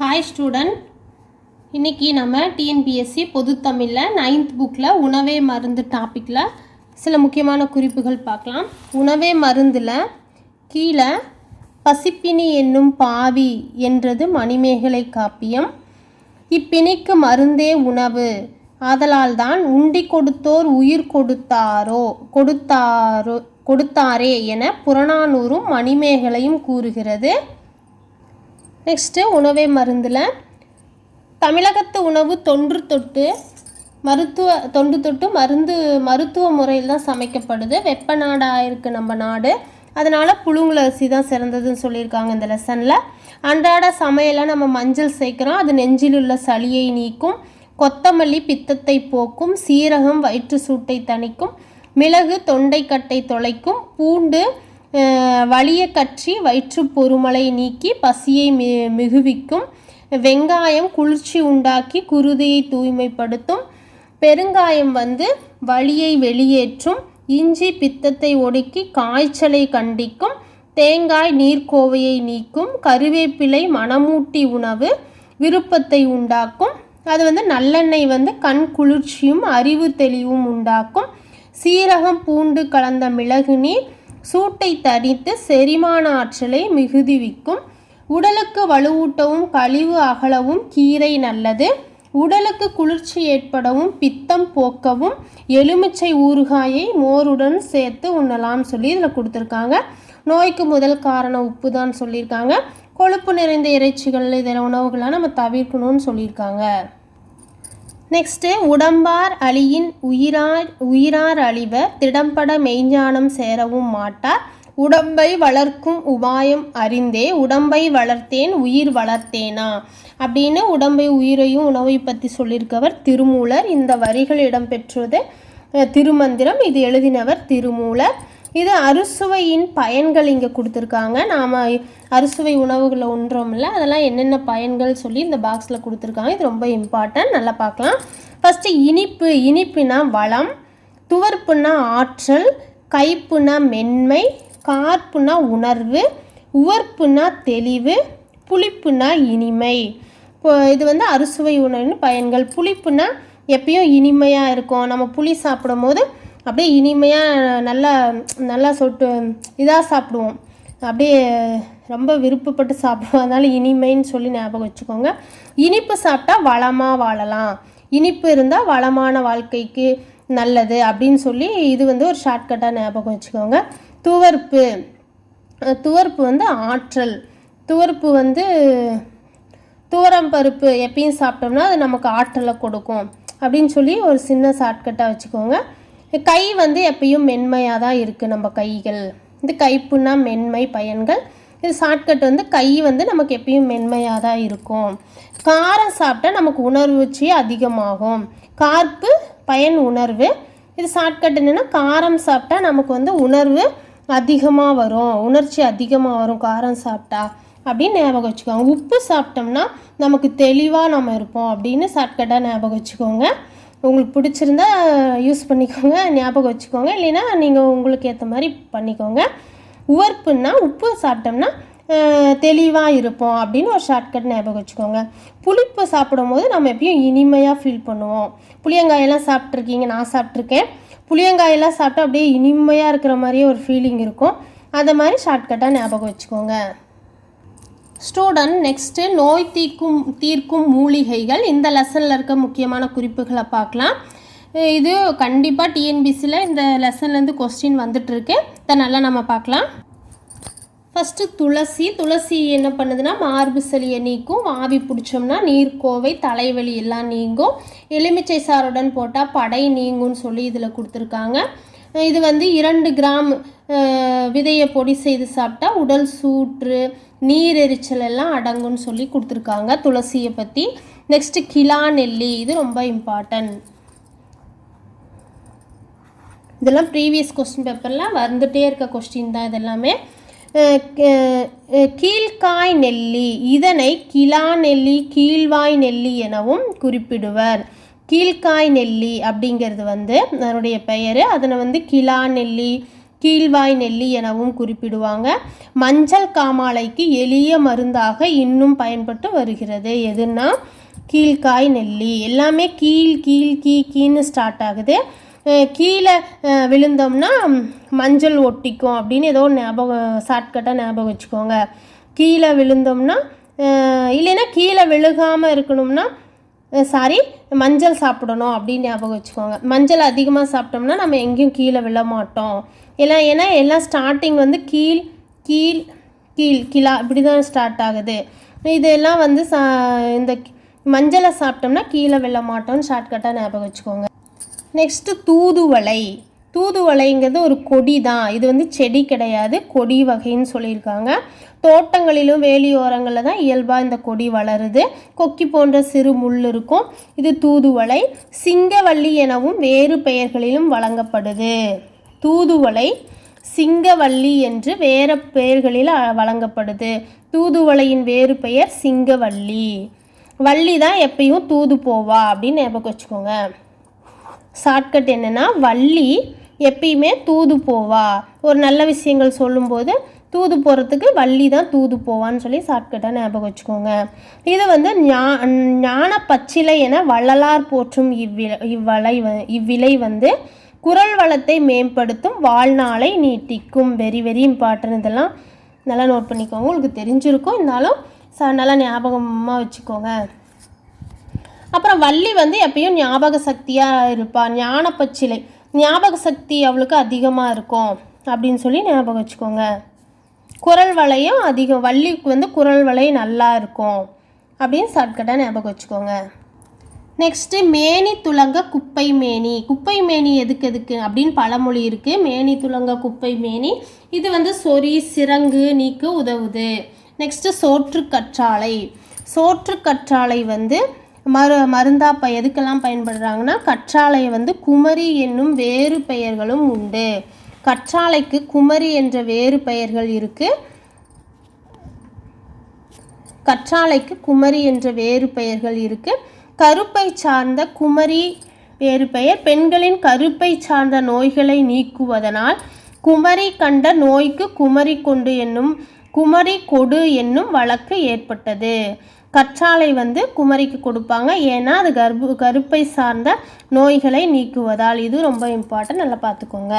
Hi student இன்னைக்கு நம்ம TNPSC பொதுத்தமிழில் ninth புக்கில் உணவே மருந்து டாப்பிக்கில் சில முக்கியமான குறிப்புகள் பார்க்கலாம். உணவே மருந்தில் கீழே பசிப்பினி என்னும் பாவி என்றது மணிமேகலை காப்பியம். இப்பிணிக்கு மருந்தே உணவு. ஆதலால்தான் உண்டி கொடுத்தோர் உயிர் கொடுத்தாரோ கொடுத்தாரோ கொடுத்தாரே என புறநானூறும் மணிமேகலையும் கூறுகிறது. நெக்ஸ்ட்டு உணவே மருந்தில். தமிழகத்து உணவு தொன்று தொட்டு மருத்துவ தொன்று தொட்டு மருந்து மருத்துவ முறையில் தான் சமைக்கப்படுது. வெப்ப நாடாக இருக்குது நம்ம நாடு. அதனால் புழுங்குல அரிசி தான் சிறந்ததுன்னு சொல்லியிருக்காங்க இந்த லெசனில். அன்றாட சமையலை நம்ம மஞ்சள் சேர்க்குறோம். அது நெஞ்சில் உள்ள சளியை நீக்கும். கொத்தமல்லி பித்தத்தை போக்கும். சீரகம் வயிற்று சூட்டை தணிக்கும். மிளகு தொண்டைக்கட்டை தொலைக்கும். பூண்டு வலிய கற்றி வயிற்று பொறுமலை நீக்கி பசியை மி மிகுவிக்கும். வெங்காயம் குளிர்ச்சி உண்டாக்கி குருதியை தூய்மைப்படுத்தும். பெருங்காயம் வந்து வலியை வெளியேற்றும். இஞ்சி பித்தத்தை ஒடுக்கி காய்ச்சலை கண்டிக்கும். தேங்காய் நீர்க்கோவையை நீக்கும். கருவேப்பிலை மணமூட்டி உணவு விருப்பத்தை உண்டாக்கும். அது வந்து நல்லெண்ணெய் வந்து கண் குளிர்ச்சியும் அறிவு தெளிவும் உண்டாக்கும். சீரகம் பூண்டு கலந்த மிளகு நீர் சூட்டை தணித்து செரிமான ஆற்றலை மிகுதிவிக்கும். உடலுக்கு வலுவூட்டவும் கழிவு அகலவும் கீரை நல்லது. உடலுக்கு குளிர்ச்சி ஏற்படவும் பித்தம் போக்கவும் எலுமிச்சை ஊறுகாயை மோருடன் சேர்த்து உண்ணலாம்னு சொல்லி இதில் கொடுத்துருக்காங்க. நோய்க்கு முதல் காரணம் உப்பு தான் சொல்லியிருக்காங்க. கொழுப்பு நிறைந்த இறைச்சிகள் இதில் உணவுகளாக நம்ம தவிர்க்கணும்னு சொல்லியிருக்காங்க. நெக்ஸ்ட்டு உடம்பார் அழியின் உயிரார் உயிரார் அழிவர் திடம்பட மெய்ஞானம் சேரவும் மாட்டார். உடம்பை வளர்க்கும் உபாயம் அறிந்தே உடம்பை வளர்த்தேன் உயிர் வளர்த்தேனா? அப்படின்னு உடம்பை உயிரையும் உணவை பற்றி சொல்லியிருக்கவர் திருமூலர். இந்த வரிகள் இடம்பெற்றது திருமந்திரம். இது எழுதினவர் திருமூலர். இது அறுசுவையின் பயன்கள் இங்கே கொடுத்துருக்காங்க. நாம் அறுசுவை உணவுகளை உண்றோம்ல அதெல்லாம் என்னென்ன பயன்கள் சொல்லி இந்த பாக்ஸில் கொடுத்துருக்காங்க. இது ரொம்ப இம்பார்ட்டன்ட் நல்லா பார்க்கலாம். ஃபஸ்ட்டு இனிப்பு. இனிப்புனா வளம் துவர்ப்புனா ஆற்றல் கைப்புனா மென்மை கார்ப்புனா உணர்வு உவர்ப்புனா தெளிவு புளிப்புனா இனிமை. இப்போ இது வந்து அறுசுவை உணவின் பயன்கள். புளிப்புனா எப்பயும் இனிமையாக இருக்கும். நம்ம புளி சாப்பிடும் போது அப்படியே இனிமையாக நல்லா நல்லா சொட்டு இதாக சாப்பிடுவோம். அப்படியே ரொம்ப விருப்பப்பட்டு சாப்பிடுவோம். அதனால் இனிமைன்னு சொல்லி ஞாபகம் வச்சுக்கோங்க. இனிப்பு சாப்பிட்டா வளமாக வாழலாம். இனிப்பு இருந்தால் வளமான வாழ்க்கைக்கு நல்லது அப்படின்னு சொல்லி இது வந்து ஒரு ஷார்ட்கட்டாக ஞாபகம் வச்சுக்கோங்க. துவர்ப்பு. துவர்ப்பு வந்து ஆற்றல். துவர்ப்பு வந்து துவரம் பருப்பு எப்பயும் சாப்பிட்டோம்னா அது நமக்கு ஆற்றலை கொடுக்கும். அப்படின்னு சொல்லி ஒரு சின்ன ஷார்ட்கட்டாக வச்சுக்கோங்க. கை வந்து எப்பயும் மென்மையாக தான் இருக்குது நம்ம கைகள். இது கைப்புனா மென்மை பயன்கள். இது ஷார்ட்கட் வந்து கை வந்து நமக்கு எப்பயும் மென்மையாக தான் இருக்கும். காரம் சாப்பிட்டா நமக்கு உணர்வுச்சி அதிகமாகும். கார்ப்பு பயன் உணர்வு. இது ஷார்ட்கட் என்னென்னா காரம் சாப்பிட்டா நமக்கு வந்து உணர்வு அதிகமாக வரும். உணர்ச்சி அதிகமாக வரும் காரம் சாப்பிட்டா. அப்படின்னு ஞாபகம் வச்சுக்கோங்க. உப்பு சாப்பிட்டோம்னா நமக்கு தெளிவாக நம்ம இருப்போம் அப்படின்னு ஷார்ட்கட்டாக ஞாபகம் வச்சுக்கோங்க. உங்களுக்கு பிடிச்சிருந்தா யூஸ் பண்ணிக்கோங்க ஞாபகம் வச்சுக்கோங்க. இல்லைன்னா நீங்கள் உங்களுக்கு ஏற்ற மாதிரி பண்ணிக்கோங்க. உவர்ப்புன்னா உப்பு சாப்பிட்டோம்னா தெளிவாக இருப்போம் அப்படின்னு ஒரு ஷார்ட்கட் ஞாபகம் வச்சுக்கோங்க. புளிப்பு சாப்பிடும்போது நம்ம எப்பயும் இனிமையாக ஃபீல் பண்ணுவோம். புளியங்காயெல்லாம் சாப்பிட்ருக்கீங்க நான் சாப்பிட்ருக்கேன் புளியங்காயெல்லாம் சாப்பிட்டா அப்படியே இனிமையாக இருக்கிற மாதிரியே ஒரு ஃபீலிங் இருக்கும். அந்த மாதிரி ஷார்ட்கட்டாக ஞாபகம் வச்சுக்கோங்க. ஸ்டூடெண்ட் நெக்ஸ்ட்டு நோய் தீர்க்கும் தீர்க்கும் மூலிகைகள். இந்த லெசனில் இருக்க முக்கியமான குறிப்புகளை பார்க்கலாம். இது கண்டிப்பாக டிஎன்பிசியில் இந்த லெசன்லேருந்து கொஸ்டின் வந்துட்டுருக்கு. இதை நல்லா நம்ம பார்க்கலாம். ஃபஸ்ட்டு துளசி. துளசி என்ன பண்ணுதுன்னா மார்பு சளியை நீக்கும். ஆவி பிடிச்சோம்னா நீர்க்கோவை தலைவலி எல்லாம் நீங்கும். எலுமிச்சை சாறுடன் போட்டால் படை நீங்கும்னு சொல்லி இதில் கொடுத்துருக்காங்க. இது வந்து இரண்டு கிராம் விதையை பொடி செய்து சாப்பிட்டா உடல் சூற்று நீர் எரிச்சல் எல்லாம் அடங்கும்னு சொல்லி கொடுத்துருக்காங்க துளசியை பற்றி நெக்ஸ்ட்டு கிலா நெல்லி இது ரொம்ப இம்பார்ட்டன்ட் இதெல்லாம் ப்ரீவியஸ் கொஸ்டின் பேப்பரில் வந்துகிட்டே இருக்க கொஸ்டின் தான் இதெல்லாமே. கீழ்காய் நெல்லி இதனை கிலா நெல்லி கீழ்வாய் நெல்லி எனவும் குறிப்பிடுவர். கீழ்காய் நெல்லி அப்படிங்கிறது வந்து அதனுடைய பெயர். அதனை வந்து கிலா நெல்லி கீழ்வாய் நெல்லி எனவும் குறிப்பிடுவாங்க. மஞ்சள் காமாலைக்கு எளிய மருந்தாக இன்னும் பயன்பட்டு வருகிறது. எதுன்னா கீழ்காய் நெல்லி. எல்லாமே கீழ் கீழ் கீ கீன்னு ஸ்டார்ட் ஆகுது. கீழே விழுந்தோம்னா மஞ்சள் ஒட்டிக்கும் அப்படின்னு ஏதோ ஞாபகம் ஷார்ட்கட்டாக ஞாபகம் வச்சுக்கோங்க. கீழே விழுந்தோம்னா இல்லைன்னா கீழே விழுகாமல் இருக்கணும்னா சாரி மஞ்சள் சாப்பிடணும் அப்படின்னு ஞாபகம் வச்சுக்கோங்க. மஞ்சள் அதிகமாக சாப்பிட்டோம்னா நம்ம எங்கேயும் கீழே விழ மாட்டோம். எல்லாம் ஏன்னா எல்லாம் ஸ்டார்டிங் வந்து கீழ் கீழ் கீழ் கிலா இப்படி தான் ஸ்டார்ட் ஆகுது. இதெல்லாம் வந்து சா இந்த மஞ்சளை சாப்பிட்டோம்னா கீழே விழ மாட்டோம்னு ஷார்ட்கட்டாக ஞாபகம் வச்சுக்கோங்க. நெக்ஸ்ட்டு தூதுவளை. தூதுவளைங்கிறது ஒரு கொடி தான் இது வந்து செடி கிடையாது கொடி வகைன்னு சொல்லியிருக்காங்க. தோட்டங்களிலும் வேலியோரங்களில் தான் இயல்பாக இந்த கொடி வளருது. கொக்கி போன்ற சிறு முள் இருக்கும். இது தூதுவளை. சிங்கவள்ளி எனவும் வேறு பெயர்களிலும் வழங்கப்படுது. தூதுவளை சிங்கவள்ளி என்று வேறு பெயர்களில் வழங்கப்படுது. தூதுவளையின் வேறு பெயர் சிங்கவள்ளி. வள்ளி தான் எப்பயும் தூது போவா அப்படின்னு ஞாபகம் வச்சுக்கோங்க. ஷார்ட்கட் என்னென்னா வள்ளி எப்பயுமே தூது போவா. ஒரு நல்ல விஷயங்கள் சொல்லும்போது தூது போகிறதுக்கு வள்ளி தான் தூது போவான்னு சொல்லி ஷார்ட்கட்டாக ஞாபகம் வச்சுக்கோங்க. இது வந்து ஞா ஞான பச்சிலை என வள்ளலார் போற்றும் இவ்வி இவ்வளை வ- இவ்விலை வந்து குரல் வளத்தை மேம்படுத்தும் வாழ்நாளை நீட்டிக்கும். வெரி வெரி இம்பார்ட்டன்ட் இதெல்லாம் நல்லா நோட் பண்ணிக்கோங்க. உங்களுக்கு தெரிஞ்சிருக்கும். இருந்தாலும் ச நல்லா ஞாபகமாக வச்சுக்கோங்க. அப்புறம் வள்ளி வந்து எப்பயும் ஞாபக சக்தியாக இருப்பாள் ஞான பச்சிலை ஞாபக சக்தி அவளுக்கு அதிகமாக இருக்கும் அப்படின்னு சொல்லி ஞாபகம் வச்சுக்கோங்க. குரல் வளையும் அதிகம் வள்ளிக்கு வந்து குரல் வளையும் நல்லா இருக்கும் அப்படின்னு ஷார்ட்கட்டாக ஞாபகம் வச்சுக்கோங்க. நெக்ஸ்ட்டு மேனி துலங்க குப்பை மேனி. குப்பை மேனி எதுக்கு எதுக்கு அப்படின்னு பழமொழி இருக்குது மேனி துலங்க குப்பை மேனி. இது வந்து சொறி சிரங்கு நீக்க உதவுது. நெக்ஸ்ட்டு சோற்று கற்றாழை. சோற்று கற்றாழை வந்து மரு மருந்தா ப எதுக்கெல்லாம் பயன்படுறாங்கன்னா கற்றாழையை வந்து குமரி என்னும் வேறு பெயர்களும் உண்டு. கற்றாழைக்கு குமரி என்ற வேறு பெயர்கள் இருக்குது கற்றாழைக்கு குமரி என்ற வேறு பெயர்கள் இருக்கு. கருப்பை சார்ந்த குமரி வேறு பெயர். பெண்களின் கருப்பை சார்ந்த நோய்களை நீக்குவதனால் குமரி கண்ட நோய்க்கு குமரி கொண்டு என்னும் குமரி கொடு என்னும் வழக்கு ஏற்பட்டது. கற்றாழை வந்து குமரிக்கு கொடுப்பாங்க. ஏன்னா அது கர்ப்பு கருப்பை சார்ந்த நோய்களை நீக்குவதால் இது ரொம்ப இம்பார்ட்டன்ட் நல்லா பார்த்துக்கோங்க.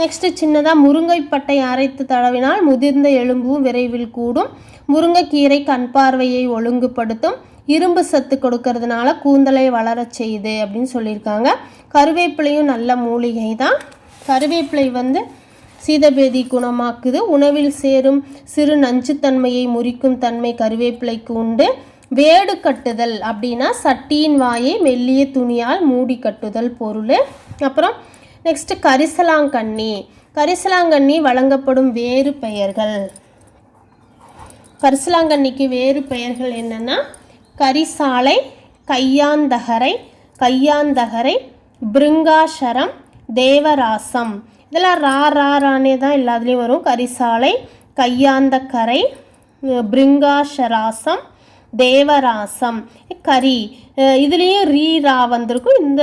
நெக்ஸ்ட்டு சின்னதாக முருங்கைப்பட்டை அரைத்து தடவினால் முதிர்ந்த எலும்பும் விரைவில் கூடும். முருங்கைக்கீரை கண் பார்வையை ஒழுங்குபடுத்தும். இரும்பு சத்து கொடுக்கறதுனால கூந்தலை வளரச் செய்யுது அப்படின்னு சொல்லியிருக்காங்க. கருவேப்பிலையும் நல்ல மூலிகை தான் கருவேப்பிலை வந்து சீதபேதி குணமாக்குது. உணவில் சேரும் சிறு நஞ்சுத்தன்மையை முறிக்கும் தன்மை கருவேப்பிலைக்கு உண்டு. வேடு கட்டுதல் அப்படின்னா சட்டியின் வாயை மெல்லிய துணியால் மூடி கட்டுதல் பொருள். அப்புறம் நெக்ஸ்ட் கரிசலாங்கண்ணி. கரிசலாங்கண்ணி வழங்கப்படும் வேறு பெயர்கள். கரிசலாங்கண்ணிக்கு வேறு பெயர்கள் என்னென்னா கரிசாலை கையாந்தகரை கையாந்தகரை பிருங்காசரம் தேவராசம். இதெல்லாம் ரா ரா ரானே தான் எல்லாத்துலேயும் வரும். கரிசாலை கையாந்த கரை பிருங்காசராசம் தேவராசம் கரி. இதுலேயும் ரீரா வந்திருக்கும். இந்த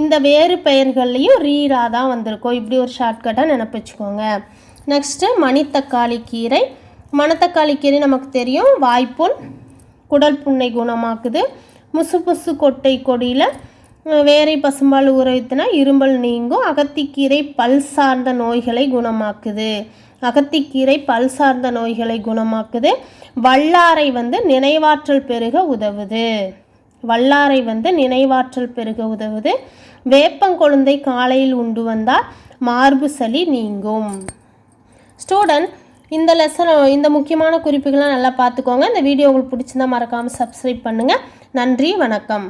இந்த வேறு பெயர்கள்லையும் ரீரா தான் வந்திருக்கும். இப்படி ஒரு ஷார்ட்கட்டாக நினப்பு வச்சுக்கோங்க. நெக்ஸ்ட்டு மணித்தக்காளி கீரை. மணத்தக்காளி கீரை நமக்கு தெரியும். வாய்ப்புண் குடல் புண்ணை குணமாக்குது. முசு கொட்டை கொடியில் வேரை பசும்பால் ஊற வைத்தினா இருமல் நீங்கும் அகத்திக்கீரை பல் சார்ந்த நோய்களை குணமாக்குது. அகத்திக்கீரை பல் சார்ந்த நோய்களை குணமாக்குது. வல்லாரை வந்து நினைவாற்றல் பெருக உதவுது. வல்லாரை வந்து நினைவாற்றல் பெருக உதவுது. வேப்பங்கொழுந்தை காலையில் உண்டு வந்தால் மார்பு சளி நீங்கும். ஸ்டூடெண்ட் இந்த லெசன் இந்த முக்கியமான குறிப்புகள்லாம் நல்லா பார்த்துக்கோங்க. இந்த வீடியோ உங்களுக்கு பிடிச்சிருந்தா மறக்காமல் சப்ஸ்கிரைப் பண்ணுங்கள் நன்றி வணக்கம்.